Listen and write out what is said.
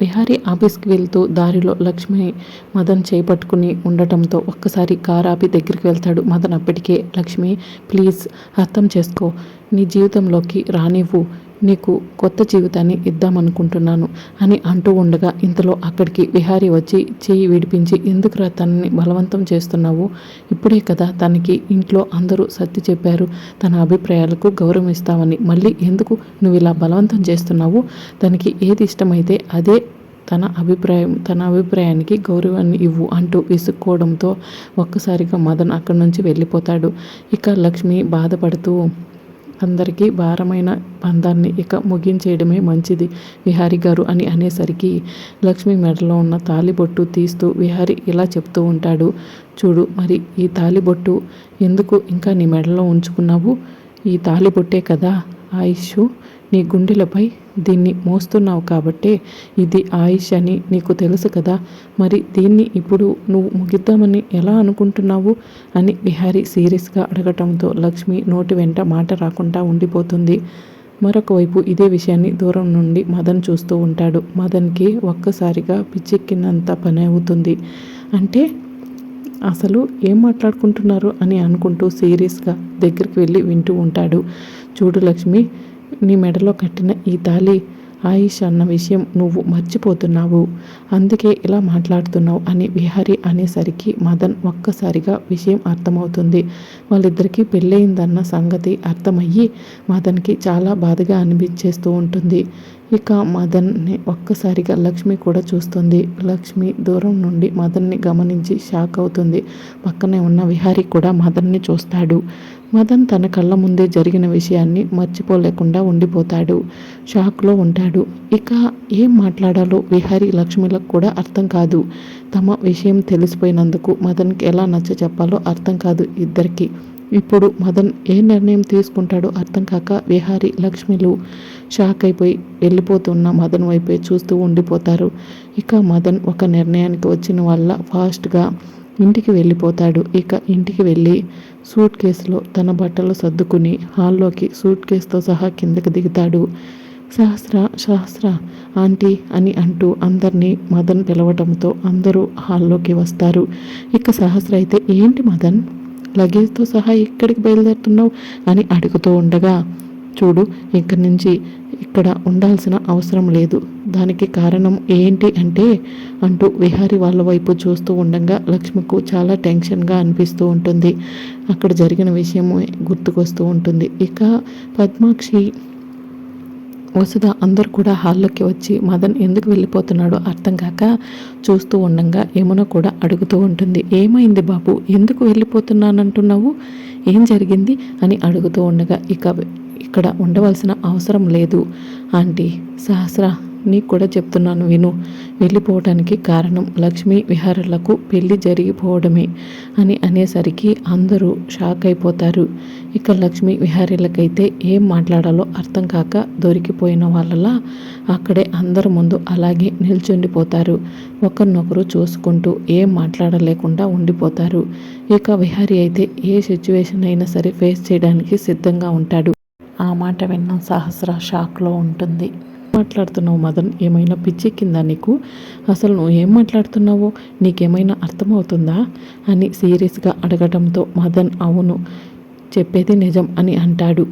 విహారీ ఆఫీస్కి వెళ్తూ దారిలో లక్ష్మిని మదన్ చేపట్టుకుని ఉండటంతో ఒక్కసారి కార్ ఆపి దగ్గరికి వెళ్తాడు మదన్ అప్పటికే లక్ష్మి ప్లీజ్ అర్థం చేసుకో నీ జీవితంలోకి రానివ్వు. నీకు కొత్త జీవితాన్ని ఇద్దామనుకుంటున్నాను అని అంటూ ఉండగా ఇంతలో అక్కడికి విహారీ వచ్చి చేయి విడిపించి ఎందుకురా తనని బలవంతం చేస్తున్నావు? ఇప్పుడే కదా తనకి ఇంట్లో అందరూ సర్ది చెప్పారు. తన అభిప్రాయాలకు గౌరవం ఇస్తామని. మళ్ళీ ఎందుకు నువ్వు ఇలా బలవంతం చేస్తున్నావు? తనకి ఏది ఇష్టమైతే అదే తన అభిప్రాయం తన అభిప్రాయానికి గౌరవాన్ని ఇవ్వు అంటూ విసుక్కోవడంతో ఒక్కసారిగా మదన్ అక్కడి నుంచి వెళ్ళిపోతాడు. ఇక లక్ష్మి బాధపడుతూ అందరికీ భారమైన బంధాన్ని ఇక ముగించేయడమే మంచిది. విహారి గారు అని అనేసరికి లక్ష్మి మెడలో ఉన్న తాలిబొట్టు తీస్తూ విహారి ఇలా చెప్తూ ఉంటాడు. చూడు మరి ఈ తాలిబొట్టు ఎందుకు ఇంకా నీ మెడలో ఉంచుకున్నావు? ఈ తాలిబొట్టే కదా ఆయుష్ నీ గుండెలపై దీన్ని మోస్తున్నావు కాబట్టే ఇది ఆయుష్ అని నీకు తెలుసు కదా. మరి దీన్ని ఇప్పుడు నువ్వు ముగిద్దామని ఎలా అనుకుంటున్నావు? అని విహారీ సీరియస్గా అడగటంతో లక్ష్మి నోటి వెంట మాట రాకుండా ఉండిపోతుంది. మరొక వైపు ఇదే విషయాన్ని దూరం నుండి మదన్ చూస్తూ ఉంటాడు. మదన్కి ఒక్కసారిగా పిచ్చెక్కినంత పని అవుతుంది. అంటే అసలు ఏం మాట్లాడుకుంటున్నారు అని అనుకుంటూ సీరియస్గా దగ్గరికి వెళ్ళి వింటూ ఉంటాడు. చూడు లక్ష్మి నీ మెడలో కట్టిన ఈ తాలి ఆయుష్ అన్న విషయం నువ్వు మర్చిపోతున్నావు. అందుకే ఇలా మాట్లాడుతున్నావు అని విహారి అనేసరికి మదన్ ఒక్కసారిగా విషయం అర్థమవుతుంది. వాళ్ళిద్దరికీ పెళ్ళయిందన్న సంగతి అర్థమయ్యి మదన్కి చాలా బాధగా అనిపించేస్తూ ఉంటుంది. ఇక మదన్ని ఒక్కసారిగా లక్ష్మి కూడా చూస్తుంది. లక్ష్మి దూరం నుండి మదన్ని గమనించి షాక్ అవుతుంది. పక్కనే ఉన్న విహారి కూడా మదన్ని చూస్తాడు. మదన్ తన కళ్ళ ముందే జరిగిన విషయాన్ని మర్చిపోలేకుండా ఉండిపోతాడు. షాక్లో ఉంటాడు. ఇక ఏం మాట్లాడాలో విహారీ లక్ష్మిలకు కూడా అర్థం కాదు. తమ విషయం తెలిసిపోయినందుకు మదన్కి ఎలా నచ్చ చెప్పాలో అర్థం కాదు ఇద్దరికి. ఇప్పుడు మదన్ ఏ నిర్ణయం తీసుకుంటాడో అర్థం కాక విహారీ లక్ష్మిలు షాక్ అయిపోయి వెళ్ళిపోతున్న మదన్ వైపే చూస్తూ ఉండిపోతారు. ఇక మదన్ ఒక నిర్ణయానికి వచ్చిన వల్ల ఫాస్ట్గా ఇంటికి వెళ్ళిపోతాడు. ఇక ఇంటికి వెళ్ళి సూట్ కేసులో తన బట్టలు సర్దుకుని హాల్లోకి సూట్ కేసుతో సహా కిందకి దిగుతాడు. సహస్ర సహస్ర ఆంటీ అని అంటూ అందరినీ మదన్ పిలవటంతో అందరూ హాల్లోకి వస్తారు. ఇక సహస్ర అయితే ఏంటి మదన్? లగేజ్తో సహా ఎక్కడికి బయలుదేరుతున్నావు అని అడుగుతూ ఉండగా చూడు ఇక్కడి నుంచి ఇక్కడ ఉండాల్సిన అవసరం లేదు. దానికి కారణం ఏంటి అంటే అంటూ విహారి వాళ్ళ వైపు చూస్తూ ఉండగా లక్ష్మికు చాలా టెన్షన్గా అనిపిస్తూ ఉంటుంది. అక్కడ జరిగిన విషయము గుర్తుకొస్తూ ఉంటుంది. ఇక పద్మాక్షి వసుధ అందరు కూడా హాల్లోకి వచ్చి మదన్ ఎందుకు వెళ్ళిపోతున్నాడో అర్థం కాక చూస్తూ ఉండగా యమున కూడా అడుగుతూ ఉంటుంది. ఏమైంది బాబు? ఎందుకు వెళ్ళిపోతున్నానంటున్నావు? ఏం జరిగింది? అని అడుగుతూ ఉండగా ఇక ఇక్కడ ఉండవలసిన అవసరం లేదు. ఆంటీ సహస్ర నీకు కూడా చెప్తున్నాను విను. వెళ్ళిపోవటానికి కారణం లక్ష్మీ విహారులకు పెళ్ళి జరిగిపోవడమే అని అనేసరికి అందరూ షాక్ అయిపోతారు. ఇక లక్ష్మీ విహారీలకైతే ఏం మాట్లాడాలో అర్థం కాక దొరికిపోయిన వాళ్ళలా అక్కడే అందరి ముందు అలాగే నిల్చుండిపోతారు. ఒకరినొకరు చూసుకుంటూ ఏం మాట్లాడలేకుండా ఉండిపోతారు. ఇక విహారీ అయితే ఏ సిచ్యువేషన్ అయినా సరే ఫేస్ చేయడానికి సిద్ధంగా ఉంటాడు. ఆ మాట విన్న సహస్ర షాక్లో ఉంటుంది. మాట్లాడుతున్నావు మదన్? ఏమైనా పిచ్చి పిచ్చెక్కిందా నీకు? అసలు నువ్వు ఏం మాట్లాడుతున్నావో? నీకేమైనా అర్థమవుతుందా? అని సీరియస్గా అడగడంతో మదన్ అవును చెప్పేది నిజం అని అంటాడు.